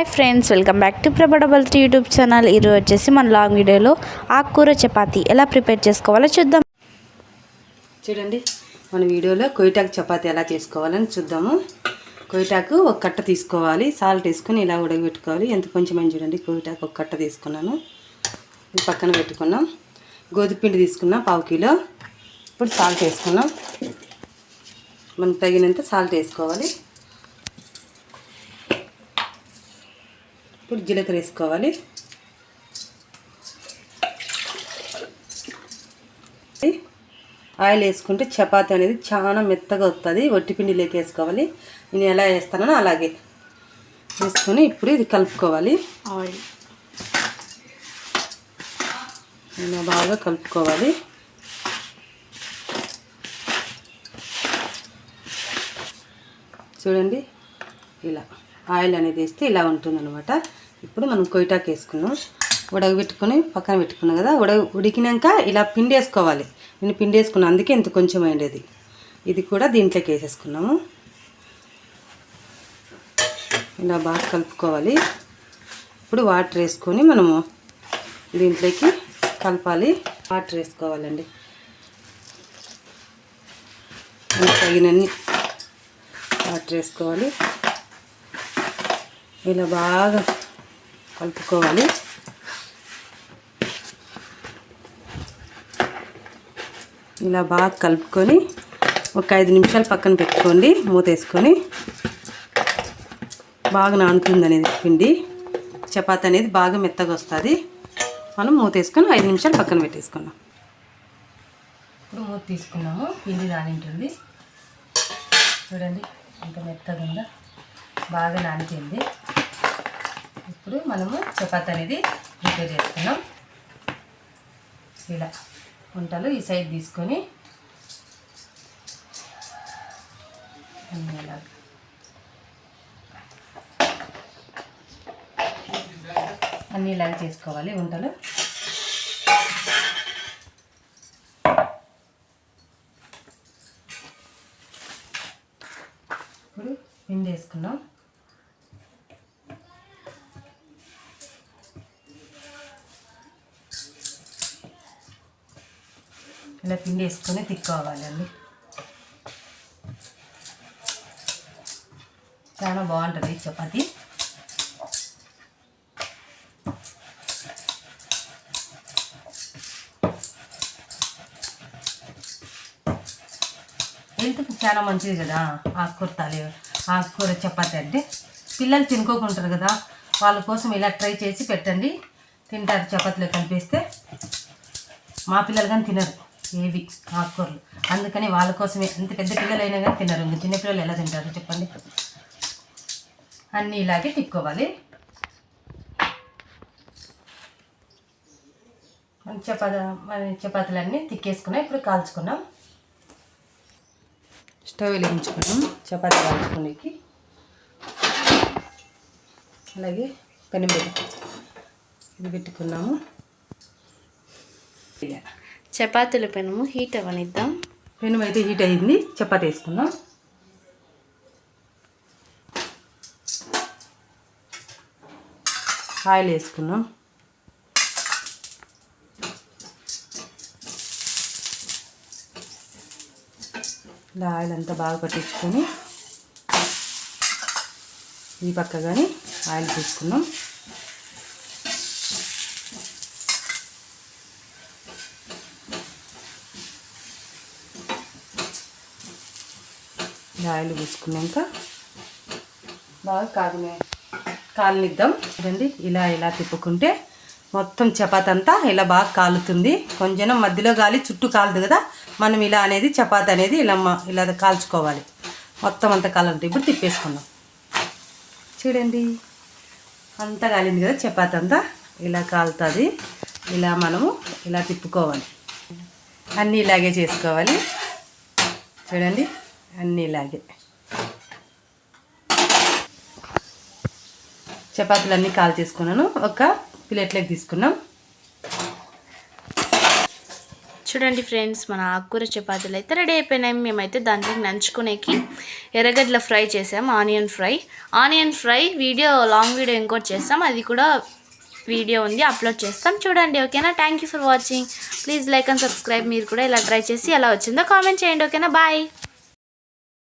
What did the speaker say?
Hi friends welcome back to ప్రభడబల్ three YouTube channel. ఈరోజు వచ్చేసి మన లాంగ్ వీడియోలో ఆకుకూర చపాతీ. ఎలా ప్రిపేర్ చేసుకోవాలో చూద్దాం. చూడండి మన వీడియోలో కొయిటాకు చపాతి ఎలా చేసుకోవాలని చూద్దాము. కొయిటాకు ఒక కట్ట తీసుకోవాలి. సాల్ట్ వేసుకొని ఇలా ఉడకబెట్టుకోవాలి. ఎంత కొంచెం చూడండి కొయిటాకు ఒక కట్ట తీసుకున్నాను. ఇది పక్కన పెట్టుకున్నాం. గోధుమపిండి తీసుకున్నాం పావు కిలో. ఇప్పుడు సాల్ట్ వేసుకున్నాం. మనకు తగినంత సాల్ట్ వేసుకోవాలి. ఇప్పుడు జీలకర్ర వేసుకోవాలి. ఆయిల్ వేసుకుంటే చపాతీ అనేది చాలా మెత్తగా వస్తుంది వట్టి పిండిలోకి వేసుకోవాలి. నేను ఎలా వేస్తానో అలాగే వేసుకొని ఇప్పుడు ఇది కలుపుకోవాలి. ఆయిల్. ఇలా బాగా కలుపుకోవాలి. చూడండి ఇలా ఆయిల్ అనేది వేస్తే ఇలా ఉంటుందన్నమాట. ఇప్పుడు మనం కొయిటాకు వేసుకున్నాం. ఉడకబెట్టుకొని పక్కన పెట్టుకున్నాం కదా ఉడ ఉడికినాక ఇలా పిండి వేసుకోవాలి. నేను పిండి వేసుకున్నాను అందుకే ఇంత కొంచెం అయ్యేది ఇది కూడా దీంట్లోకి వేసేసుకున్నాము. ఇలా బాగా కలుపుకోవాలి. ఇప్పుడు వాటర్ వేసుకొని మనము దీంట్లోకి కలపాలి. వాటర్ వేసుకోవాలండి. తగినన్ని వాటర్ వేసుకోవాలి. ఇలా బాగా కలుపుకోవాలి. ఇలా బాగా కలుపుకొని ఒక ఐదు నిమిషాలు పక్కన పెట్టుకోండి మూత వేసుకొని. బాగా నానుతుంది అనేది పిండి. చపాతి అనేది బాగా మెత్తగా వస్తుంది. మనం మూత వేసుకొని ఐదు నిమిషాలు పక్కన పెట్టేసుకున్నాం ఇప్పుడు మూత తీసుకున్నాము పిండి నానింటుంది. చూడండి ఎంత మెత్తగా ఉందా. బాగా నానిపోయింది. ఇప్పుడు మనము చపాతీ అనేది ప్రిపేర్ చేసుకున్నాం ఇలా వంటలు ఈ సైడ్ తీసుకొని అన్నీ ఇలాగ. అన్నీ ఇలాగ చేసుకోవాలి వంటలు. ఇప్పుడు పిండి వేసుకున్నాం ఇలా పిండి వేసుకొని తిక్కోవాలండి చాలా బాగుంటుంది చపాతి. హెల్త్కి చాలా మంచిది కదా ఆకుకూర తాలి ఆకుకూర చపాతి అంటే. పిల్లలు తినుకోకుంటారు కదా వాళ్ళ కోసం ఇలా ట్రై చేసి పెట్టండి. తింటారు చపాతీలో కలిపేస్తే. మా పిల్లలు కానీ తినరు. ఏవి ఆకుకూరలు అందుకని వాళ్ళ కోసమే ఎంత పెద్ద పిల్లలైనా కానీ తినరు. ఇంకా చిన్నపిల్లలు ఎలా తింటారు చెప్పండి? అన్నీ ఇలాగే తిప్పుకోవాలి. చపాత చపాతీలన్నీ తిక్కేసుకున్నాం. ఇప్పుడు కాల్చుకున్నాం. స్టవ్ వెలిగించుకున్నాం. చపాతీ కాల్చుకునేకి. అలాగే పెనం పెట్టి ఇది పెట్టుకున్నాము. చపాతీల పెనము హీట్ అవనిద్దాం పెనం అయితే హీట్ అయింది చపాతీ వేసుకుందాం. ఆయిల్ వేసుకున్నాం ఇలా ఆయిల్ అంతా బాగా పట్టించుకొని ఈ పక్క కానీ ఆయిల్ తీసుకున్నాం ఆయిల్ తీసుకున్నాక బాగా కాగిన కాలనిద్దాం చూడండి ఇలా ఇలా తిప్పుకుంటే మొత్తం చపాతి అంతా ఇలా బాగా కాలుతుంది. కొంచెం మధ్యలో గాలి చుట్టూ కాలదు కదా. మనం ఇలా అనేది చపాతి అనేది ఇలా మ- ఇలా కాల్చుకోవాలి. మొత్తం అంతా కాలంటే ఇప్పుడు తిప్పేసుకుందాం. చూడండి అంతా కాలింది కదా చపాతి అంతా ఇలా కాలుతుంది. ఇలా మనము ఇలా తిప్పుకోవాలి. అన్నీ ఇలాగే చేసుకోవాలి. చూడండి. అన్నీ ఇలాగే చపాతీలు అన్నీ కాల్ చేసుకున్నాను. ఒక ప్లేట్లోకి తీసుకున్నాం. చూడండి ఫ్రెండ్స్ మన ఆకుకూర చపాతీలు అయితే రెడీ అయిపోయినాయి. మేమైతే దాంట్లోకి నంచుకునేకి ఎర్రగడ్డల ఫ్రై చేసాం onion fry. Onion fry video long video ఇంకోటి చేస్తాం. అది కూడా వీడియో ఉంది అప్లోడ్ చేస్తాం. చూడండి ఓకేనా? Thank you for watching please like and subscribe మీరు కూడా ఇలా ట్రై చేసి ఎలా వచ్చిందో కామెంట్ చేయండి ఓకేనా? బాయ్